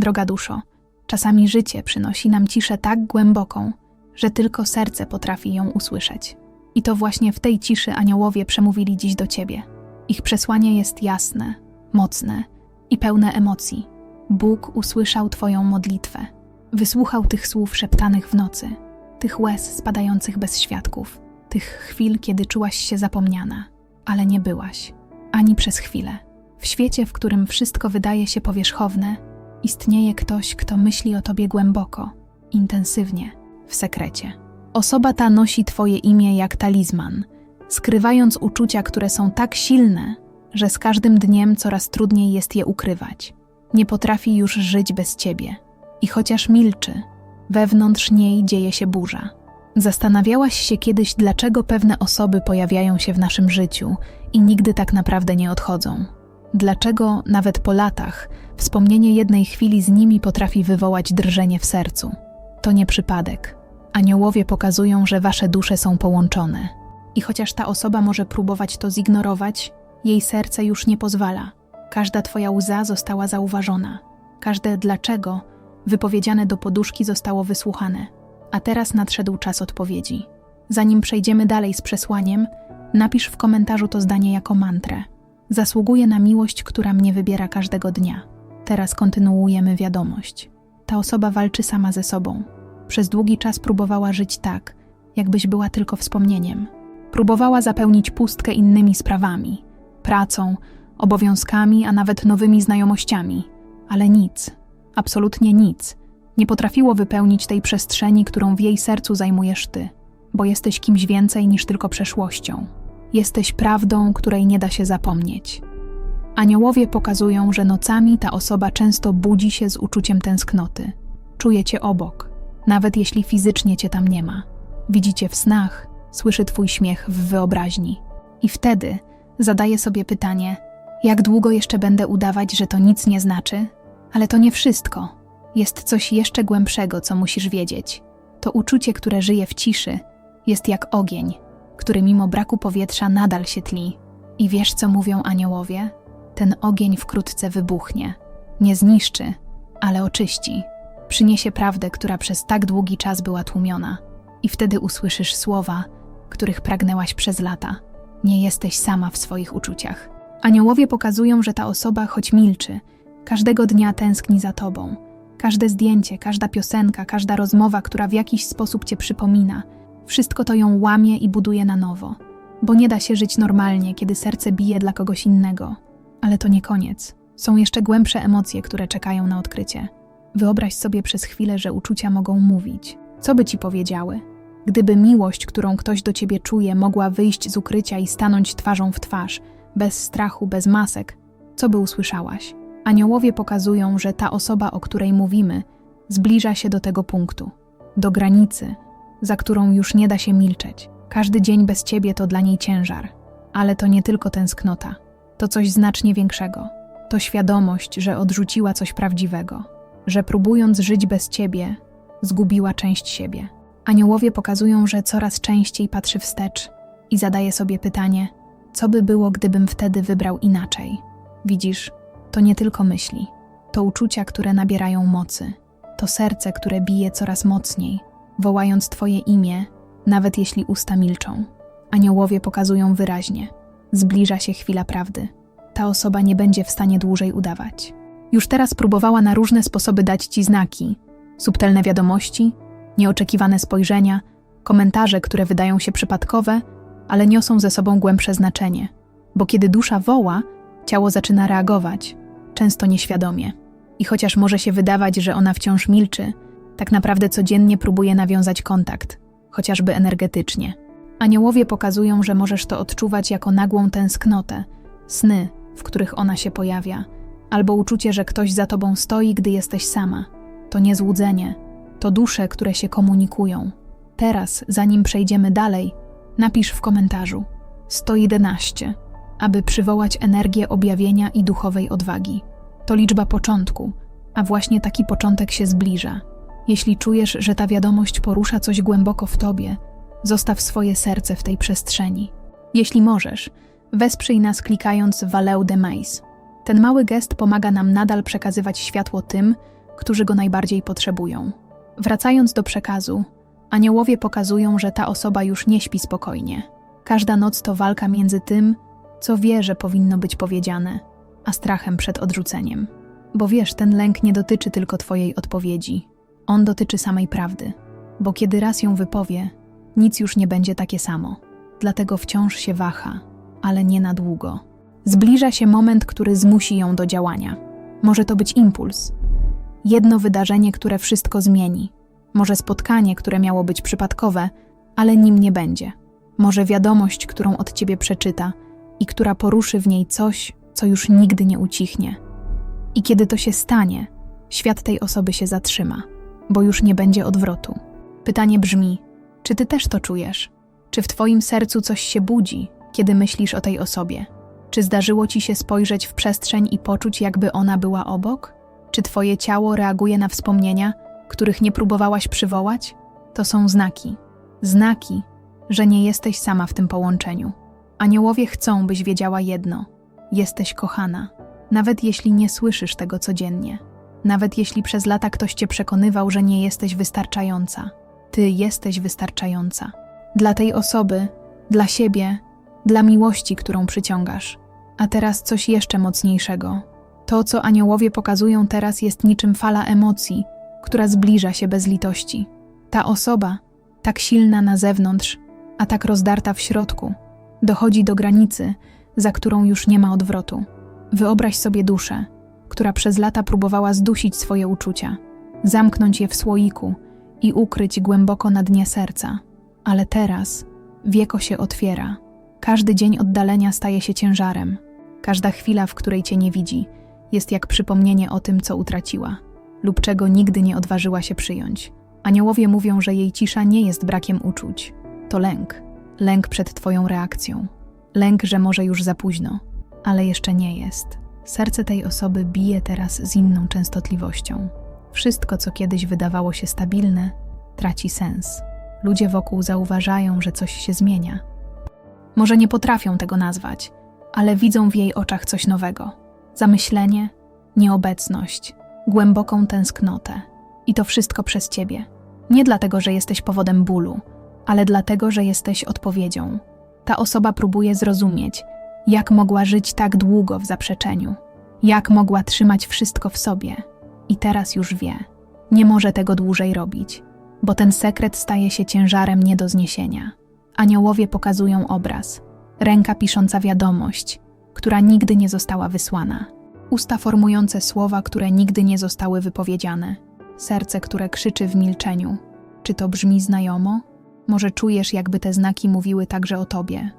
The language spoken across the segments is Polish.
Droga duszo, czasami życie przynosi nam ciszę tak głęboką, że tylko serce potrafi ją usłyszeć. I to właśnie w tej ciszy aniołowie przemówili dziś do ciebie. Ich przesłanie jest jasne, mocne i pełne emocji. Bóg usłyszał Twoją modlitwę. Wysłuchał tych słów szeptanych w nocy, tych łez spadających bez świadków, tych chwil, kiedy czułaś się zapomniana, ale nie byłaś, ani przez chwilę. W świecie, w którym wszystko wydaje się powierzchowne, istnieje ktoś, kto myśli o tobie głęboko, intensywnie, w sekrecie. Osoba ta nosi twoje imię jak talizman, skrywając uczucia, które są tak silne, że z każdym dniem coraz trudniej jest je ukrywać. Nie potrafi już żyć bez ciebie. I chociaż milczy, wewnątrz niej dzieje się burza. Zastanawiałaś się kiedyś, dlaczego pewne osoby pojawiają się w naszym życiu i nigdy tak naprawdę nie odchodzą. Dlaczego nawet po latach wspomnienie jednej chwili z nimi potrafi wywołać drżenie w sercu? To nie przypadek. Aniołowie pokazują, że wasze dusze są połączone. I chociaż ta osoba może próbować to zignorować, jej serce już nie pozwala. Każda twoja łza została zauważona. Każde dlaczego wypowiedziane do poduszki zostało wysłuchane. A teraz nadszedł czas odpowiedzi. Zanim przejdziemy dalej z przesłaniem, napisz w komentarzu to zdanie jako mantrę. Zasługuję na miłość, która mnie wybiera każdego dnia. Teraz kontynuujemy wiadomość. Ta osoba walczy sama ze sobą. Przez długi czas próbowała żyć tak, jakbyś była tylko wspomnieniem. Próbowała zapełnić pustkę innymi sprawami, pracą, obowiązkami, a nawet nowymi znajomościami, ale nic, absolutnie nic, nie potrafiło wypełnić tej przestrzeni, którą w jej sercu zajmujesz ty, bo jesteś kimś więcej niż tylko przeszłością. Jesteś prawdą, której nie da się zapomnieć. Aniołowie pokazują, że nocami ta osoba często budzi się z uczuciem tęsknoty. Czuje cię obok, nawet jeśli fizycznie cię tam nie ma. Widzi cię w snach, słyszy twój śmiech w wyobraźni. I wtedy zadaje sobie pytanie: jak długo jeszcze będę udawać, że to nic nie znaczy? Ale to nie wszystko. Jest coś jeszcze głębszego, co musisz wiedzieć. To uczucie, które żyje w ciszy, jest jak ogień, który mimo braku powietrza nadal się tli. I wiesz, co mówią aniołowie? Ten ogień wkrótce wybuchnie. Nie zniszczy, ale oczyści. Przyniesie prawdę, która przez tak długi czas była tłumiona. I wtedy usłyszysz słowa, których pragnęłaś przez lata. Nie jesteś sama w swoich uczuciach. Aniołowie pokazują, że ta osoba, choć milczy, każdego dnia tęskni za tobą. Każde zdjęcie, każda piosenka, każda rozmowa, która w jakiś sposób cię przypomina, wszystko to ją łamie i buduje na nowo. Bo nie da się żyć normalnie, kiedy serce bije dla kogoś innego. Ale to nie koniec. Są jeszcze głębsze emocje, które czekają na odkrycie. Wyobraź sobie przez chwilę, że uczucia mogą mówić. Co by ci powiedziały? Gdyby miłość, którą ktoś do ciebie czuje, mogła wyjść z ukrycia i stanąć twarzą w twarz, bez strachu, bez masek, co by usłyszałaś? Aniołowie pokazują, że ta osoba, o której mówimy, zbliża się do tego punktu, do granicy, za którą już nie da się milczeć. Każdy dzień bez ciebie to dla niej ciężar, ale to nie tylko tęsknota, to coś znacznie większego. To świadomość, że odrzuciła coś prawdziwego, że próbując żyć bez ciebie, zgubiła część siebie. Aniołowie pokazują, że coraz częściej patrzy wstecz i zadaje sobie pytanie: co by było, gdybym wtedy wybrał inaczej? Widzisz, to nie tylko myśli, to uczucia, które nabierają mocy, to serce, które bije coraz mocniej, wołając Twoje imię, nawet jeśli usta milczą. Aniołowie pokazują wyraźnie: zbliża się chwila prawdy. Ta osoba nie będzie w stanie dłużej udawać. Już teraz próbowała na różne sposoby dać Ci znaki, subtelne wiadomości, nieoczekiwane spojrzenia, komentarze, które wydają się przypadkowe, ale niosą ze sobą głębsze znaczenie, bo kiedy dusza woła, ciało zaczyna reagować, często nieświadomie. I chociaż może się wydawać, że ona wciąż milczy, tak naprawdę codziennie próbuje nawiązać kontakt, chociażby energetycznie. Aniołowie pokazują, że możesz to odczuwać jako nagłą tęsknotę, sny, w których ona się pojawia, albo uczucie, że ktoś za tobą stoi, gdy jesteś sama. To nie złudzenie, to dusze, które się komunikują. Teraz, zanim przejdziemy dalej, napisz w komentarzu 111, aby przywołać energię objawienia i duchowej odwagi. To liczba początku, a właśnie taki początek się zbliża. Jeśli czujesz, że ta wiadomość porusza coś głęboko w tobie, zostaw swoje serce w tej przestrzeni. Jeśli możesz, wesprzyj nas klikając Valeu de Mais. Ten mały gest pomaga nam nadal przekazywać światło tym, którzy go najbardziej potrzebują. Wracając do przekazu, aniołowie pokazują, że ta osoba już nie śpi spokojnie. Każda noc to walka między tym, co wie, że powinno być powiedziane, a strachem przed odrzuceniem. Bo wiesz, ten lęk nie dotyczy tylko Twojej odpowiedzi, on dotyczy samej prawdy. Bo kiedy raz ją wypowie, nic już nie będzie takie samo. Dlatego wciąż się waha, ale nie na długo. Zbliża się moment, który zmusi ją do działania. Może to być impuls, jedno wydarzenie, które wszystko zmieni. Może spotkanie, które miało być przypadkowe, ale nim nie będzie. Może wiadomość, którą od ciebie przeczyta i która poruszy w niej coś, co już nigdy nie ucichnie. I kiedy to się stanie, świat tej osoby się zatrzyma, bo już nie będzie odwrotu. Pytanie brzmi: czy ty też to czujesz? Czy w twoim sercu coś się budzi, kiedy myślisz o tej osobie? Czy zdarzyło ci się spojrzeć w przestrzeń i poczuć, jakby ona była obok? Czy twoje ciało reaguje na wspomnienia, których nie próbowałaś przywołać? To są znaki. Znaki, że nie jesteś sama w tym połączeniu. Aniołowie chcą, byś wiedziała jedno: jesteś kochana, nawet jeśli nie słyszysz tego codziennie. Nawet jeśli przez lata ktoś cię przekonywał, że nie jesteś wystarczająca, ty jesteś wystarczająca. Dla tej osoby, dla siebie, dla miłości, którą przyciągasz. A teraz coś jeszcze mocniejszego. To, co aniołowie pokazują teraz, jest niczym fala emocji, która zbliża się bez litości. Ta osoba, tak silna na zewnątrz, a tak rozdarta w środku, dochodzi do granicy, za którą już nie ma odwrotu. Wyobraź sobie duszę, która przez lata próbowała zdusić swoje uczucia, zamknąć je w słoiku i ukryć głęboko na dnie serca. Ale teraz wieko się otwiera. Każdy dzień oddalenia staje się ciężarem. Każda chwila, w której cię nie widzi, jest jak przypomnienie o tym, co utraciła lub czego nigdy nie odważyła się przyjąć. Aniołowie mówią, że jej cisza nie jest brakiem uczuć. To lęk. Lęk przed Twoją reakcją. Lęk, że może już za późno, ale jeszcze nie jest. Serce tej osoby bije teraz z inną częstotliwością. Wszystko, co kiedyś wydawało się stabilne, traci sens. Ludzie wokół zauważają, że coś się zmienia. Może nie potrafią tego nazwać, ale widzą w jej oczach coś nowego zamyślenie, nieobecność, głęboką tęsknotę. I to wszystko przez ciebie. Nie dlatego, że jesteś powodem bólu, ale dlatego, że jesteś odpowiedzią. Ta osoba próbuje zrozumieć, jak mogła żyć tak długo w zaprzeczeniu, jak mogła trzymać wszystko w sobie. I teraz już wie, nie może tego dłużej robić, bo ten sekret staje się ciężarem nie do zniesienia. Aniołowie pokazują obraz, ręka pisząca wiadomość, która nigdy nie została wysłana, usta formujące słowa, które nigdy nie zostały wypowiedziane, serce, które krzyczy w milczeniu. Czy to brzmi znajomo? Może czujesz, jakby te znaki mówiły także o tobie.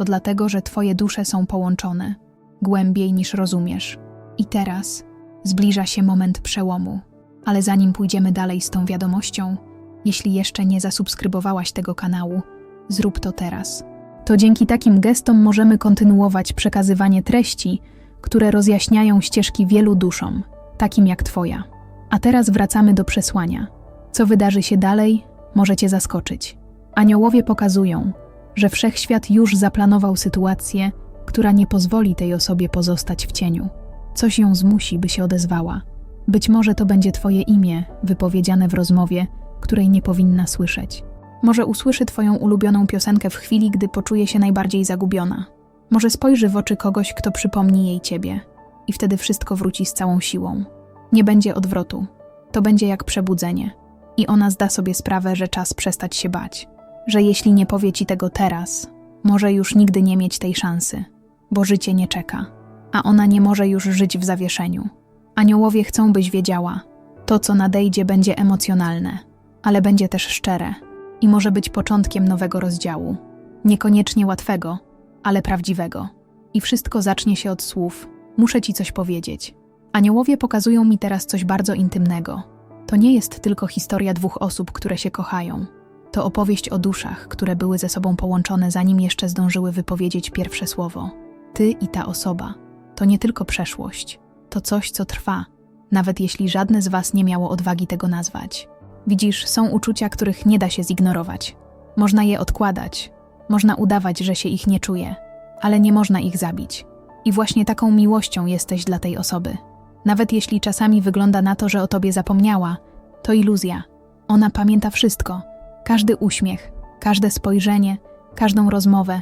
To dlatego, że twoje dusze są połączone, głębiej niż rozumiesz. I teraz zbliża się moment przełomu. Ale zanim pójdziemy dalej z tą wiadomością, jeśli jeszcze nie zasubskrybowałaś tego kanału, zrób to teraz. To dzięki takim gestom możemy kontynuować przekazywanie treści, które rozjaśniają ścieżki wielu duszom, takim jak Twoja. A teraz wracamy do przesłania. Co wydarzy się dalej, może Cię zaskoczyć. Aniołowie pokazują, że wszechświat już zaplanował sytuację, która nie pozwoli tej osobie pozostać w cieniu. Coś ją zmusi, by się odezwała. Być może to będzie Twoje imię, wypowiedziane w rozmowie, której nie powinna słyszeć. Może usłyszy Twoją ulubioną piosenkę w chwili, gdy poczuje się najbardziej zagubiona. Może spojrzy w oczy kogoś, kto przypomni jej Ciebie, i wtedy wszystko wróci z całą siłą. Nie będzie odwrotu. To będzie jak przebudzenie. I ona zda sobie sprawę, że czas przestać się bać. Że jeśli nie powie Ci tego teraz, może już nigdy nie mieć tej szansy, bo życie nie czeka, a ona nie może już żyć w zawieszeniu. Aniołowie chcą, byś wiedziała, to co nadejdzie będzie emocjonalne, ale będzie też szczere i może być początkiem nowego rozdziału. Niekoniecznie łatwego, ale prawdziwego. I wszystko zacznie się od słów: Muszę ci coś powiedzieć. Aniołowie pokazują mi teraz coś bardzo intymnego. To nie jest tylko historia dwóch osób, które się kochają. To opowieść o duszach, które były ze sobą połączone, zanim jeszcze zdążyły wypowiedzieć pierwsze słowo. Ty i ta osoba to nie tylko przeszłość, to coś, co trwa, nawet jeśli żadne z was nie miało odwagi tego nazwać. Widzisz, są uczucia, których nie da się zignorować. Można je odkładać, można udawać, że się ich nie czuje, ale nie można ich zabić. I właśnie taką miłością jesteś dla tej osoby. Nawet jeśli czasami wygląda na to, że o tobie zapomniała, to iluzja. Ona pamięta wszystko. Każdy uśmiech, każde spojrzenie, każdą rozmowę,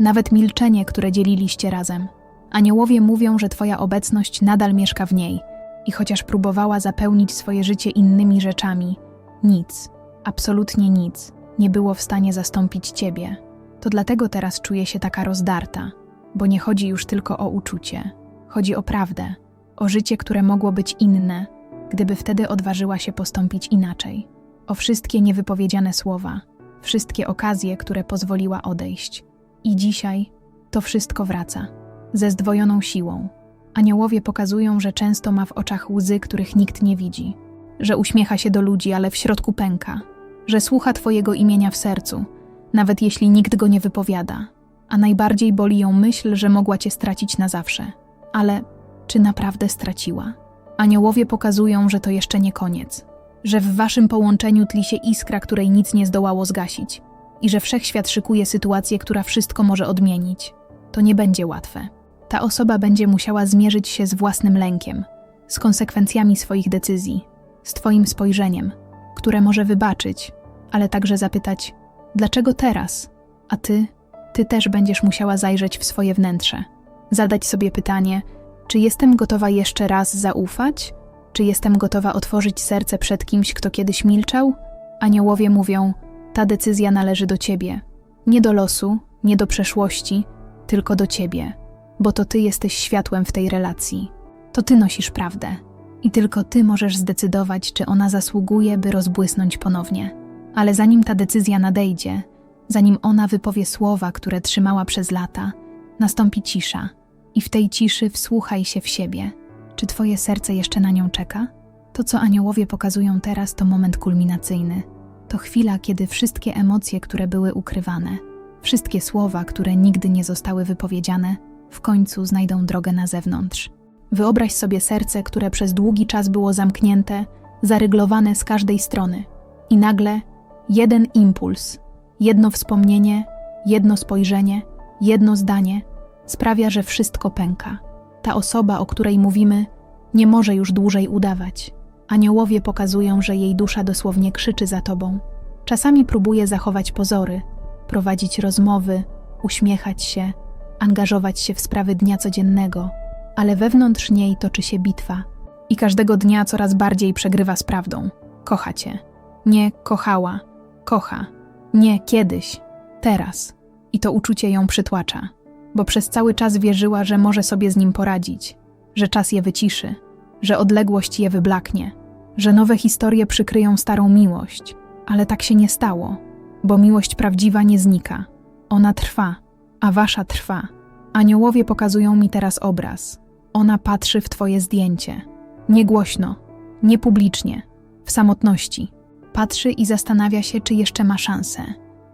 nawet milczenie, które dzieliliście razem. Aniołowie mówią, że twoja obecność nadal mieszka w niej i chociaż próbowała zapełnić swoje życie innymi rzeczami, nic, absolutnie nic, nie było w stanie zastąpić ciebie. To dlatego teraz czuję się taka rozdarta, bo nie chodzi już tylko o uczucie, chodzi o prawdę, o życie, które mogło być inne, gdyby wtedy odważyła się postąpić inaczej, o wszystkie niewypowiedziane słowa, wszystkie okazje, które pozwoliła odejść. I dzisiaj to wszystko wraca, ze zdwojoną siłą. Aniołowie pokazują, że często ma w oczach łzy, których nikt nie widzi, że uśmiecha się do ludzi, ale w środku pęka, że słucha Twojego imienia w sercu, nawet jeśli nikt go nie wypowiada. A najbardziej boli ją myśl, że mogła Cię stracić na zawsze. Ale czy naprawdę straciła? Aniołowie pokazują, że to jeszcze nie koniec, że w Waszym połączeniu tli się iskra, której nic nie zdołało zgasić i że wszechświat szykuje sytuację, która wszystko może odmienić. To nie będzie łatwe. Ta osoba będzie musiała zmierzyć się z własnym lękiem, z konsekwencjami swoich decyzji, z Twoim spojrzeniem, które może wybaczyć, ale także zapytać: dlaczego teraz? A Ty, Ty też będziesz musiała zajrzeć w swoje wnętrze, zadać sobie pytanie: czy jestem gotowa jeszcze raz zaufać? Czy jestem gotowa otworzyć serce przed kimś, kto kiedyś milczał? Aniołowie mówią: ta decyzja należy do ciebie. Nie do losu, nie do przeszłości, tylko do ciebie, bo to ty jesteś światłem w tej relacji. To ty nosisz prawdę. I tylko ty możesz zdecydować, czy ona zasługuje, by rozbłysnąć ponownie. Ale zanim ta decyzja nadejdzie, zanim ona wypowie słowa, które trzymała przez lata, nastąpi cisza. I w tej ciszy wsłuchaj się w siebie. Czy twoje serce jeszcze na nią czeka? To, co aniołowie pokazują teraz, to moment kulminacyjny. To chwila, kiedy wszystkie emocje, które były ukrywane, wszystkie słowa, które nigdy nie zostały wypowiedziane, w końcu znajdą drogę na zewnątrz. Wyobraź sobie serce, które przez długi czas było zamknięte, zaryglowane z każdej strony. I nagle jeden impuls, jedno wspomnienie, jedno spojrzenie, jedno zdanie sprawia, że wszystko pęka. Ta osoba, o której mówimy, nie może już dłużej udawać. Aniołowie pokazują, że jej dusza dosłownie krzyczy za tobą. Czasami próbuje zachować pozory, prowadzić rozmowy, uśmiechać się, angażować się w sprawy dnia codziennego, ale wewnątrz niej toczy się bitwa i każdego dnia coraz bardziej przegrywa z prawdą. Kocha cię. Nie kochała, kocha. Nie kiedyś, teraz. I to uczucie ją przytłacza, bo przez cały czas wierzyła, że może sobie z nim poradzić, że czas je wyciszy, że odległość je wyblaknie, że nowe historie przykryją starą miłość. Ale tak się nie stało, bo miłość prawdziwa nie znika. Ona trwa, a wasza trwa. Aniołowie pokazują mi teraz obraz. Ona patrzy w twoje zdjęcie. Nie głośno, nie publicznie, w samotności. Patrzy i zastanawia się, czy jeszcze ma szansę.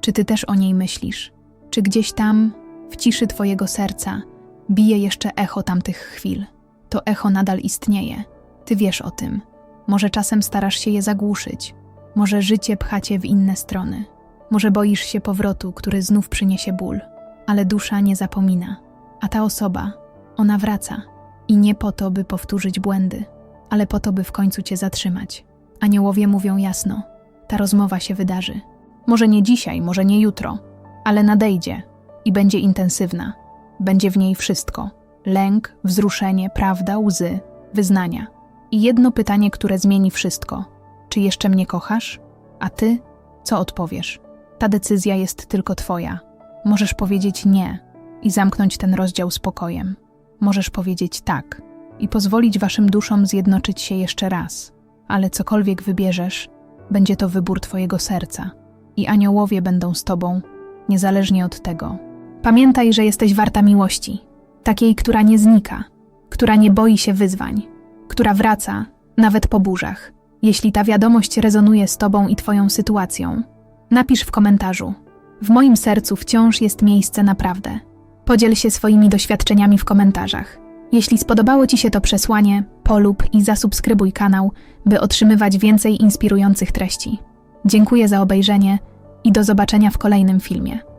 Czy ty też o niej myślisz? Czy gdzieś tam, w ciszy twojego serca, bije jeszcze echo tamtych chwil? To echo nadal istnieje. Ty wiesz o tym. Może czasem starasz się je zagłuszyć. Może życie pcha cię w inne strony. Może boisz się powrotu, który znów przyniesie ból. Ale dusza nie zapomina. A ta osoba, ona wraca. I nie po to, by powtórzyć błędy, ale po to, by w końcu cię zatrzymać. Aniołowie mówią jasno: ta rozmowa się wydarzy. Może nie dzisiaj, może nie jutro, ale nadejdzie i będzie intensywna. Będzie w niej wszystko: lęk, wzruszenie, prawda, łzy, wyznania. I jedno pytanie, które zmieni wszystko: czy jeszcze mnie kochasz? A ty co odpowiesz? Ta decyzja jest tylko twoja. Możesz powiedzieć nie i zamknąć ten rozdział spokojem. Możesz powiedzieć tak i pozwolić waszym duszom zjednoczyć się jeszcze raz. Ale cokolwiek wybierzesz, będzie to wybór twojego serca i aniołowie będą z tobą, niezależnie od tego. Pamiętaj, że jesteś warta miłości, takiej, która nie znika, która nie boi się wyzwań, która wraca nawet po burzach. Jeśli ta wiadomość rezonuje z Tobą i Twoją sytuacją, napisz w komentarzu. W moim sercu wciąż jest miejsce naprawdę. Podziel się swoimi doświadczeniami w komentarzach. Jeśli spodobało Ci się to przesłanie, polub i zasubskrybuj kanał, by otrzymywać więcej inspirujących treści. Dziękuję za obejrzenie i do zobaczenia w kolejnym filmie.